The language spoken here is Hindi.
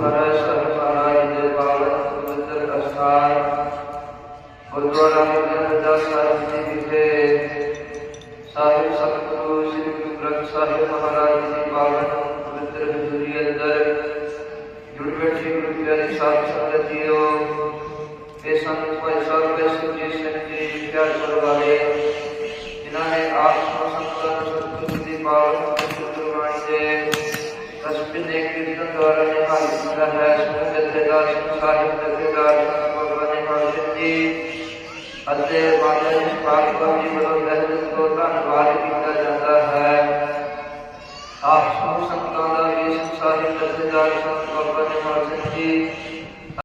महाराज स्वामी महाराज जय बालक सुंदर का स्थान गुरुद्वारा हरिदास साहिब जी पीछे साहिब सतगुरु श्री गुरु ग्रंथ साहिब महाराज जी बालक पवित्र हजूरी अंदर जुड़ बैठे गुरु प्यारी साहिब संगत जीओ ये संत भाई साहब के सुजे संत जी प्यार करवाले ਅਤੇ ਮਾਤਾ ਜੀ ਪਾਕ ਜੀ ਵੱਲੋਂ ਦਹਿਲ ਤੋਂ ਧੰਨਵਾਦ ਕੀਤਾ ਜਾਂਦਾ ਹੈ ਆਪ ਸਭ ਸੰਤਾਂ ਦਾ ਵੀ ਸਾਹਿਬ ਜਥੇਦਾਰ ਸਿੰਘ ਭਗਵਾਨ ਨਿਵਾਸ ਜੀ